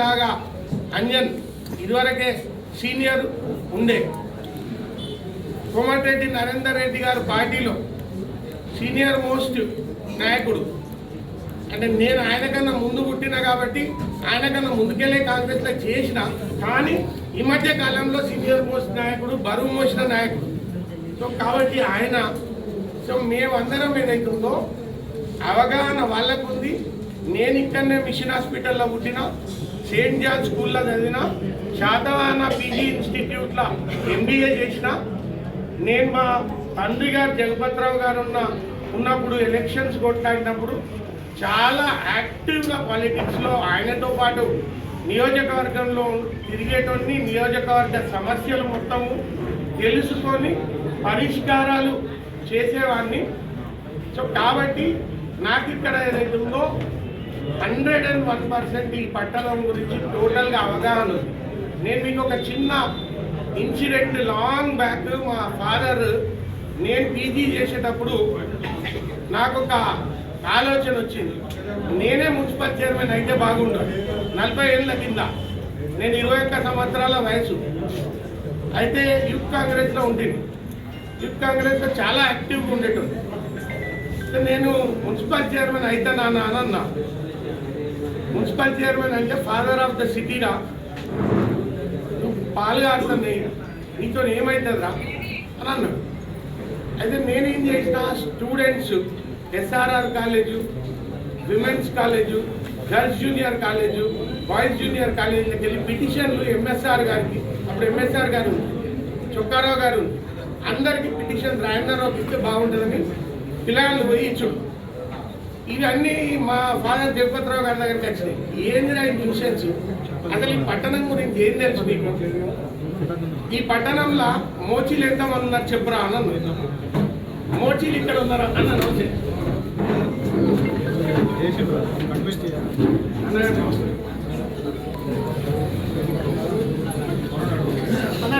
లాగా అంజన్ ఇదివరకే సీనియర్ ఉండే కోమటిరెడ్డి నరేందర్ రెడ్డి గారు పార్టీలో సీనియర్ మోస్ట్ నాయకుడు. అంటే నేను ఆయనకన్నా ముందు పుట్టిన కాబట్టి ఆయనకన్నా ముందుకెళ్ళే కాంగ్రెస్లో చేసిన కానీ ఈ మధ్య కాలంలో సీనియర్ మోస్ట్ నాయకుడు బరువు మోసిన నాయకుడు. సో కాబట్టి ఆయన సో మేమందరం ఏదైతుందో అవగాహన వాళ్ళకుంది. నేను ఇక్కడనే మిషన్ హాస్పిటల్లో పుట్టిన. సెయింట్ జాన్ స్కూల్లో చదివిన శాతవాహన పీజీ ఇన్స్టిట్యూట్లో ఎంబీఏ చేసిన నేను మా తండ్రి గారు జగపతిరావు గారు ఉన్న ఉన్నప్పుడు ఎలక్షన్స్ కొట్లాడినప్పుడు చాలా యాక్టివ్గా పాలిటిక్స్లో ఆయనతో పాటు నియోజకవర్గంలో తిరిగేటువంటి నియోజకవర్గ సమస్యలు మొత్తము తెలుసుకొని పరిష్కారాలు చేసేవాడిని సో కాబట్టి నాకు ఇక్కడ ఏదైతే ఉందో హండ్రెడ్ అండ్ వన్ పర్సెంట్ ఈ పట్టణం గురించి టోటల్గా అవగాహన ఉంది. నేను మీకు ఒక చిన్న ఇన్సిడెంట్ లాంగ్ బ్యాక్ మా ఫాదర్ నేను పీజీ చేసేటప్పుడు నాకు ఒక ఆలోచన వచ్చింది. నేనే మున్సిపల్ చైర్మన్ అయితే బాగుండదు. నలభై ఏళ్ళ కింద. నేను ఇరవై ఒక్క సంవత్సరాల వయసు. అయితే యూత్ కాంగ్రెస్లో ఉండేది. యూత్ కాంగ్రెస్లో చాలా యాక్టివ్గా ఉండేటోడు. నేను మున్సిపల్ చైర్మన్ అయితే నాన్న మున్సిపల్ చైర్మన్ అంటే ఫాదర్ ఆఫ్ ద సిటీరా? నువ్వు పాలుగాడుతుంది నీతో ఏమవుతుందిరా అని అన్నాడు. అయితే నేనేం చేసిన students SRR college women's college girls junior college boys junior కాలేజీకి వెళ్ళి పిటిషన్లు ఎంఎస్ఆర్ గారికి అప్పుడు ఎంఎస్ఆర్ గారు చొక్కారావు గారు అందరికీ పిటిషన్ రాయందరావుకి ఇస్తే బాగుంటుందని పిల్లలు పోయి ఇచ్చుడు. ఇవన్నీ మా ఫాదర్ జగపతిరావు గారి దగ్గరికి వచ్చినాయి. ఏందిరా ఈ న్యూసెన్స్ అసలు ఈ పట్టణం గురించి ఏం తెలుసు నీకు? ఈ పట్టణంలో మోచీలు ఎంతమంది ఉన్నారు చెప్పురా అన్న మోచీలు ఇక్కడ ఉన్నారా? అన్న నమస్తే. అన్న నమస్తే. అన్నా